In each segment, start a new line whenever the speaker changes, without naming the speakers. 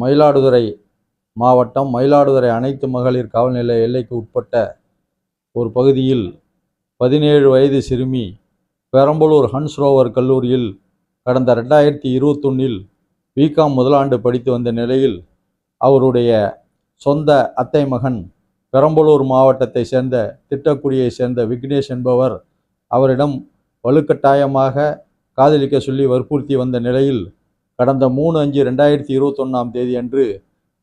மயிலாடுதுறை மாவட்டம் மயிலாடுதுறை அனைத்து மகளிர் காவல்நிலைய எல்லைக்கு உட்பட்ட ஒரு பகுதியில் பதினேழு வயது சிறுமி பெரம்பலூர் ஹன்ஸ் ரோவர் கல்லூரியில் கடந்த ரெண்டாயிரத்தி இருபத்தொன்னில் பிகாம் முதலாண்டு படித்து வந்த நிலையில் அவருடைய சொந்த அத்தை மகன் பெரம்பலூர் மாவட்டத்தை சேர்ந்த திட்டக்குடியை சேர்ந்த விக்னேஷ் என்பவர் அவரிடம் வலுக்கட்டாயமாக காதலிக்க சொல்லி வற்புறுத்தி வந்த நிலையில் கடந்த மூணு அஞ்சு ரெண்டாயிரத்தி இருபத்தொன்னாம் தேதி அன்று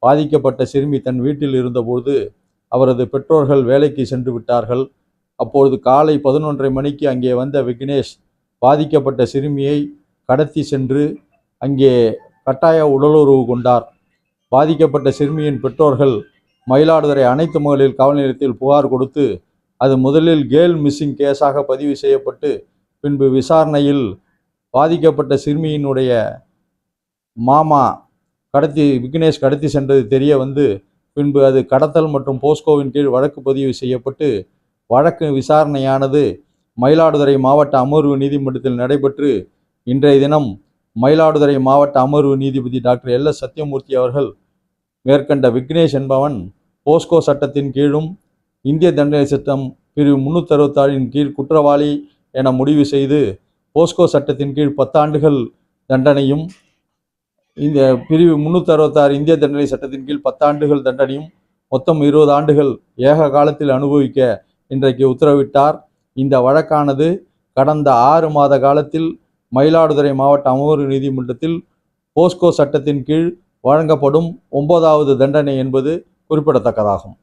பாதிக்கப்பட்ட சிறுமி தன் வீட்டில் இருந்தபோது அவரது பெற்றோர்கள் வேலைக்கு சென்று விட்டார்கள். அப்பொழுது காலை பதினொன்றரை மணிக்கு அங்கே வந்த விக்னேஷ் பாதிக்கப்பட்ட சிறுமியை கடத்தி சென்று அங்கே கட்டாய உடலுறவு கொண்டார். பாதிக்கப்பட்ட சிறுமியின் பெற்றோர்கள் மயிலாடுதுறை அனைத்து மகளிர் காவல் நிலையத்தில் புகார் கொடுத்து அது முதலில் கேர்ள் மிஸ்ஸிங் கேஸாக பதிவு செய்யப்பட்டு பின்பு விசாரணையில் பாதிக்கப்பட்ட சிறுமியினுடைய மாமா கடத்தி விக்னேஷ் கடத்தி சென்றது தெரிய வந்து பின்பு அது கடத்தல் மற்றும் போஸ்கோவின் கீழ் வழக்கு பதிவு செய்யப்பட்டு வழக்கு விசாரணையானது மயிலாடுதுறை மாவட்ட அமர்வு நீதிமன்றத்தில் நடைபெற்று இன்றைய தினம் மயிலாடுதுறை மாவட்ட அமர்வு நீதிபதி டாக்டர் எல். எஸ். சத்யமூர்த்தி அவர்கள் மேற்கண்ட விக்னேஷ் என்பவன் போஸ்கோ சட்டத்தின் கீழும் இந்திய தண்டனை சட்டம் பிரிவு முன்னூற்றி அறுபத்தாறின் கீழ் குற்றவாளி என முடிவு செய்து போஸ்கோ சட்டத்தின் கீழ் பத்தாண்டுகள் தண்டனையும் இந்த பிரிவு முன்னூற்றி அறுபத்தாறு இந்திய தண்டனை சட்டத்தின் கீழ் பத்தாண்டுகள் தண்டனையும் மொத்தம் இருபது ஆண்டுகள் ஏக காலத்தில் அனுபவிக்க இன்றைக்கு உத்தரவிட்டார். இந்த வழக்கானது கடந்த ஆறு மாத காலத்தில் மயிலாடுதுறை மாவட்ட அமர்வு நீதிமன்றத்தில் போஸ்கோ சட்டத்தின் கீழ் வழங்கப்படும் ஒன்பதாவது தண்டனை என்பது குறிப்பிடத்தக்கதாகும்.